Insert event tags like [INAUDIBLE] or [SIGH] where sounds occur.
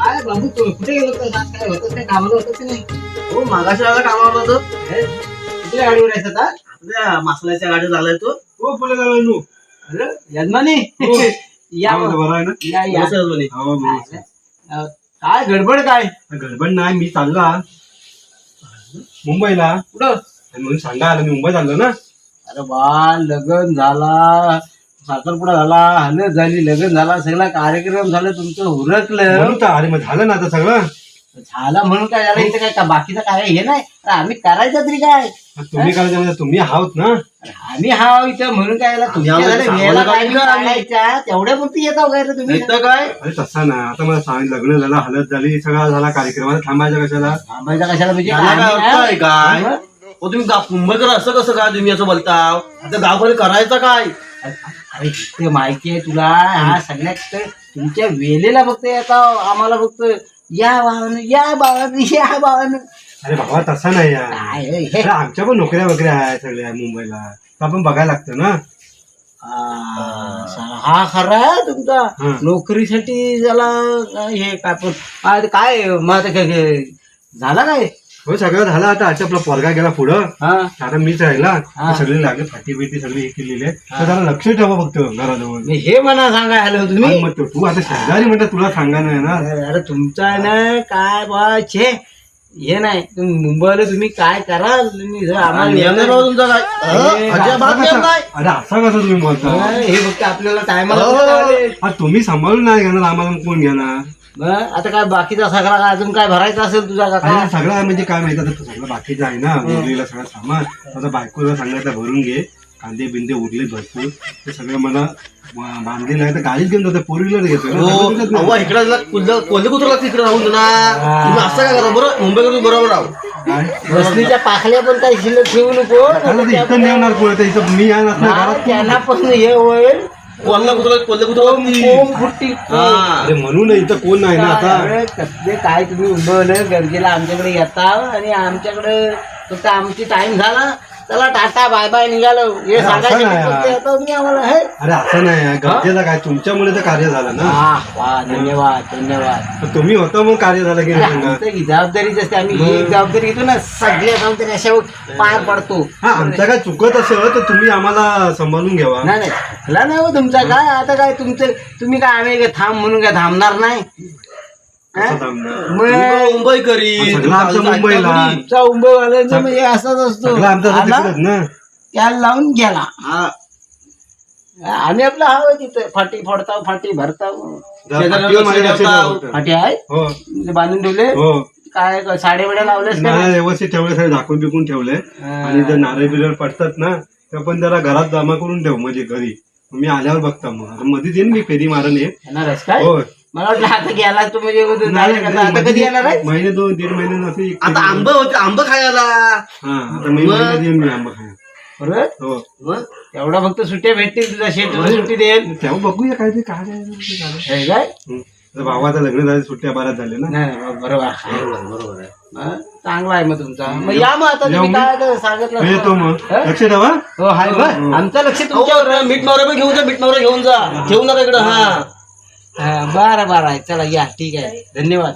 काय बाबू तू कुठे गेलो होता आज काय होतं काय कामाला होतं की नाही? हो मागाशी आला हे, कुठल्या गाडीवर आहेस आता आपल्या मासलाच्या गाडीत आलाय तो. हो पुढे झालं नू अरे, यजमानी? हो. [LAUGHS] या बरं आहे ना? काय गडबड काय? गडबड नाही मी चालला. मुंबईला. कुठं? आणि म्हणून सांगा आलं. मी मुंबईत आलो ना. अरे बा लग्न झाला. साखरपुडा झाला हलत झाली लग्न झाला सगळा कार्यक्रम झाला तुमचं उरकलं म्हणून तर अरे मग झालं ना आता सगळं. झाला म्हणून काय झालं इथं काय का बाकीचं काय हे नाही? अरे आम्ही करायचं तरी काय? तुम्ही करायचं म्हणजे तुम्ही आहोत ना? अरे आम्ही हा इथं म्हणून काय तुमच्या झालं वेळेला काय? काढायच्या तेवढ्या पुरती येता वगैरे तुम्ही? तर काय? अरे तसा ना. आता मला सांग लग्न झालं हलत झाली सगळा झाला कार्यक्रम. थांबायचा कशाला? थांबायचा कशाला म्हणजे? काय आम्ही अर्थ आहे काय? तुम्ही गा- मुंबईकर असं कसं काय तुम्ही असं बोलताव आता गावकडे करायचं काय? अरे ते माहिती आहे तुला हा सगळ्यात तुमच्या वेळेला फक्त येता आम्हाला फक्त या भावानं या भावानं या भावानं. अरे बाबा तसा नाही यार. काय हे? अरे आमच्या पण नोकऱ्या वगैरे आहे सगळ्या मुंबईला. तर आपण बघायला लागतं ना? आ, सा- हा खरा आहे तुमचा हं. नोकरीसाठी त्याला हे काय पण. आ, ते काय मग आता काय काय झाला काय? हो सगळं झालं आता. आता आपला पोरगा गेला पुढं. हा. आता मीच राहिला. हा. सगळे लागले फाटी बिटी सगळी हे केलेली आहे. तर त्याला लक्ष ठेवा फक्त घराजवळ. मी हे म्हणा सांगाय आलो तुम्ही. मग तो- तू आता शेजारी म्हणता तुला सांगा नाही ना अरे अरे तुमचा आहे ना काय बा छे. हे नाही. तुम्ही मुंबईला तुम्ही काय कराल तुम्ही जर आम्हाला नियम नाही बाबा तुमचा काय? हे, अं? अजिबात असं नियम कसं- नाही. अरे असं कसं तुम्ही बोलता? हे फक्त आपल्याला हो. टायमाला तुम्ही सांभाळून नाही घेणार आम्हाला मग कोण घेणार? आता काय बाकीचा सगळा काय अजून काय भरायचा असेल तुझा का आणि सगळं म्हणजे काय माहिती आता सगळं बाकीचं आहे ना मुलीला सगळं सामान. आता बायकोला सांगायचं भरून घे. कांदे बिंदे उरले भरपूर. ते सगळं मला बांधलेलं आहे. तर गाडीत घेऊन जातो फोर व्हीलर घेतो. हो. इकडे कोल्हे कुत्रा तिकडे राहून ना. तुम्ही असं काय करा बरं? मुंबईकडून बरोबर राहू? बसलीच्या पाखल्या पण काही शिल्लक ठेवू नको. इथं तर इथं मी घरात त्यांना पण हे होईल. कोल्हा कोल्हे हा. अरे म्हणून इथं कोण नाही ना आता. अरे, कसले काय तुम्ही उंबवलं गरजेला आमच्याकडे येता आणि आमच्याकडे फक्त आमची टाइम झाला. चला टाटा बाय बाय निघालो. हे असं सांगायचं नाही तुम्ही आम्हाला हे. अरे असं नाही आहे. गरजेचं काय तुमच्यामुळे तर कार्य झालं ना. वा धन्यवाद धन्यवाद. तर तुम्ही होता मग कार्य झालं की नाही सांगा. आमचं ही जबाबदारीच असते. आम्ही ही जबाबदारी घेतो ना सगळ्या जबाबदारी अशावर पार पडतो. हा आमचं काय चुकत असेल तर तुम्ही आम्हाला सांभाळून घ्यावा. नाही नाही. चुकला नाही हो तुमचा. काय आता काय तुमचं तुम्ही काय आम्ही काय थांब म्हणून काय थांबणार नाही हा? असं थांबणार. मग मुंबई करी. सगळं आमचं मुंबईला. म्हणजे असंच असतो. सगळं आमचं आला, तिकडच ना. त्याला लावून गेला. हा. आम्ही आपलं हवं तिथं फाटी फोडताव फाटी भरताव. माझ्या ठेवता. ठेवा. फाटी आहे? हो. म्हणजे बांधून ठेवले? हो. काय साडे वेळा लावलेस का नाही व्यवस्थित ठेवले सगळे झाकून बिकून ठेवले. आणि जर नारळ बिरळ पडतात ना तर पण जरा घरात जमा करून ठेव म्हणजे घरी. मी आल्यावर बघता मग. आता मध्येच येईन मी फेरी मारण ये येणारच काय? होय मला वाटलं आता गेला तू म्हणजे झालं का? आता कधी येणार आहे? महिने दोन दीड महिने एक आता आंब होते आंब खायला. हा आता मी महिन्यात येईन मी आंबा खायला बरोबर हो. मग? एवढा फक्त सुट्ट्या भेटतील तुझा शेत तुला सुट्टी देईल. तेव्हा बघूया काय ते काय आहे ते झालं. हे काय? हं. आता भावाचं लग्न झालं सुट्ट्या बऱ्याच झाल्या ना. नाही नाही, बरोबर. आहे. बरोबर बरोबर आहे. हा, चांगला आहे मग तुमचा. मग या मग आता तुम्ही काय आता सांगितलं मी येतो मग. हा? लक्ष ठेवा. हो हाय बरं. आमचं लक्ष तुमच्यावर मीठ मावरा पण घेऊन जा मीठ मावरा घेऊन जा. ठेवू नका इकडं हा. हा, बरं बरं आहे. चला या. ठीक आहे. धन्यवाद.